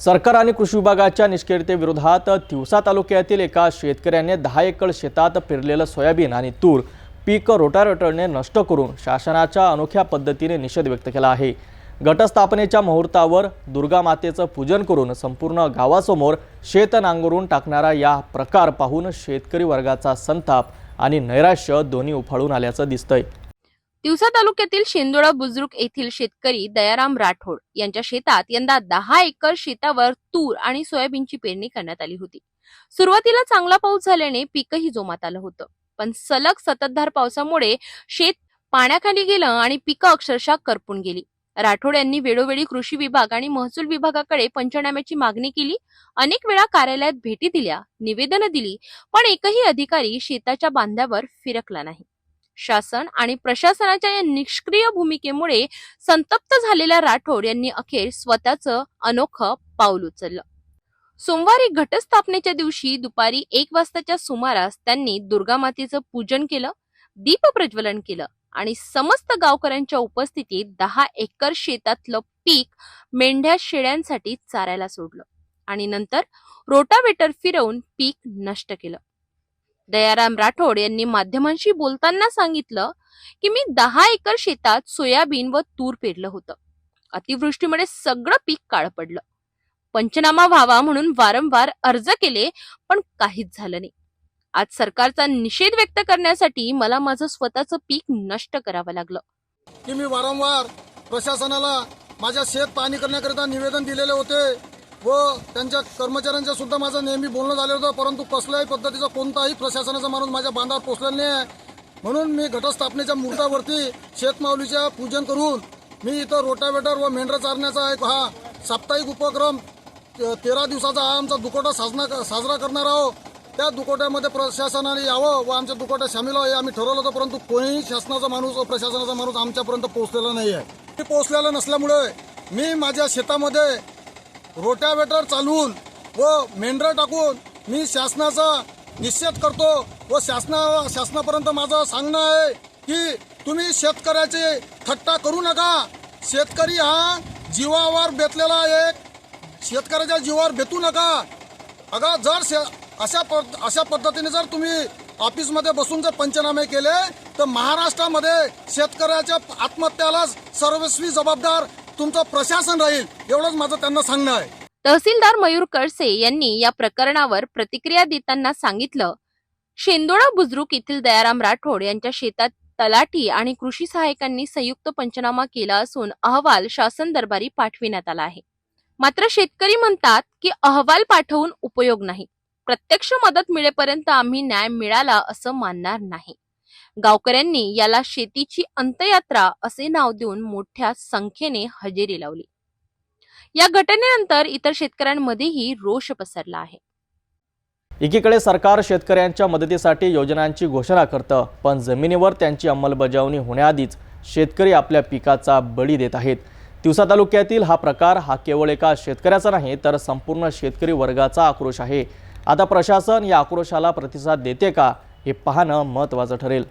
सरकार आणि कृषी विभागाच्या निष्क्रियतेविरोधात तिवसा तालुक्यातील एका शेतकऱ्याने दहा एकर शेतात पेरलेलं सोयाबीन आणि तूर पीक रोटारोटरने नष्ट करून शासनाच्या अनोख्या पद्धतीने निषेध व्यक्त केला आहे. घटस्थापनेच्या मुहूर्तावर दुर्गा मातेचं पूजन करून संपूर्ण गावासमोर शेत नांगरून टाकणारा या प्रकार पाहून शेतकरी वर्गाचा संताप आणि नैराश्य दोन्ही उफाळून आल्याचं दिसतंय. तिवसा तालुक्यातील शेंदोळा बुजुर्ग येथील शेतकरी दयाराम राठोड यांच्या शेतात यंदा दहा एकर शेतावर तूर आणि सोयाबीनची पेरणी करण्यात आली होती. सुरुवातीला चांगला पाऊस झाल्याने पीकही जोमात आलं होतं. पण सलग सततधार पावसामुळे शेत पाण्याखाली गेलं आणि पिकं अक्षरशः करपून गेली. राठोड यांनी वेळोवेळी कृषी विभाग आणि महसूल विभागाकडे पंचनाम्याची मागणी केली. अनेक वेळा कार्यालयात भेटी दिल्या निवेदनं दिली पण एकही अधिकारी शेताच्या बांध्यावर फिरकला नाही. शासन आणि प्रशासनाच्या या निष्क्रिय भूमिकेमुळे संतप्त झालेल्या राठोड यांनी अखेर स्वतःचं अनोखं पाऊल उचललं. सोमवारी घटस्थापनेच्या दिवशी दुपारी एक वाजताच्या सुमारास त्यांनी दुर्गामातेचं पूजन केलं दीप प्रज्वलन केलं आणि समस्त गावकऱ्यांच्या उपस्थितीत दहा एकर शेतातलं पीक मेंढ्या शेळ्यांसाठी चारायला सोडलं आणि नंतर रोटावेटर फिरवून पीक नष्ट केलं. दयाराम राठोड यांनी माध्यमांशी बोलताना सांगितलं की मी दहा एकर शेतात सोयाबीन व तूर पेरलं होतं. अतिवृष्टीमुळे सगळं पीक काळ पडलं. पंचनामा व्हावा म्हणून वारंवार अर्ज केले पण काहीच झालं नाही. आज सरकारचा निषेध व्यक्त करण्यासाठी मला माझं स्वतःचं पीक नष्ट करावं लागलं. की मी वारंवार प्रशासनाला माझ्या शेत पाहणी करण्याकरिता निवेदन दिलेले होते. व त्यांच्या कर्मचाऱ्यांच्या सुद्धा माझं नेहमी बोलणं झालं होतं परंतु कसल्याही पद्धतीचा कोणताही प्रशासनाचा माणूस माझ्या बांधावर पोचलेला नाही आहे म्हणून मी घटस्थापनेच्या मुहूर्तावरती शेतमाऊलीच्या पूजन करून मी इथं रोटावेटर व मेंढरा चारण्याचा एक हा साप्ताहिक उपक्रम ते- तेरा दिवसाचा हा आमचा दुकोटा साजना साजरा करणार आहोत. त्या दुकोट्यामध्ये प्रशासनाने यावं व आमच्या दुकोट्यात सामील व्हावं हे आम्ही ठरवलं होतं परंतु कोणीही शासनाचा माणूस व प्रशासनाचा माणूस आमच्यापर्यंत पोहोचलेला नाही आहे ते पोहोचलेलं नसल्यामुळे मी माझ्या शेतामध्ये रोटावेटर चालवून व मेंढरं टाकून मी शासनाचा निषेध करतो व शासना शासनापर्यंत माझं सांगणं आहे की तुम्ही शेतकऱ्याचे थट्टा करू नका. शेतकरी हा जीवावर बेतलेला एक शेतकऱ्याच्या जीवावर बेतू नका. अगं जर शे- अशा पद- अशा पद्धतीने जर तुम्ही ऑफिसमध्ये बसून जर पंचनामे केले तर महाराष्ट्रामध्ये शेतकऱ्याच्या आत्महत्याला सर्वस्वी जबाबदार तुमचं प्रशासन राहील एवढंच माझं त्यांना सांगणं आहे. तहसीलदार मयूर कळसे यांनी या प्रकरणावर प्रतिक्रिया देताना सांगितलं शेंदोळा बुद्रुक येथील दयाराम राठोड यांच्या शेतात तलाठी आणि कृषी सहाय्यकांनी संयुक्त पंचनामा केला असून अहवाल शासन दरबारी पाठविण्यात आला आहे. मात्र शेतकरी म्हणतात की अहवाल पाठवून उपयोग नाही. प्रत्यक्ष मदत मिळेपर्यंत आम्ही न्याय मिळाला असं मानणार नाही. गावकऱ्यांनी याला शेतीची अंतयात्रा असे नाव देऊन मोठ्या संख्येने हजेरी लावली. या घटनेनंतर इतर शेतकऱ्यांमध्येही रोष पसरला आहे. एकीकडे सरकार शेतकऱ्यांच्या मदतीसाठी योजनांची घोषणा करतं पण जमिनीवर त्यांची अंमलबजावणी होण्याआधीच शेतकरी आपल्या पिकाचा बळी देत आहेत. तिवसा तालुक्यातील हा प्रकार हा केवळ एका शेतकऱ्याचा नाही तर संपूर्ण शेतकरी वर्गाचा आक्रोश आहे. आता प्रशासन या आक्रोशाला प्रतिसाद देते का हे पाहणं महत्त्वाचं ठरेल.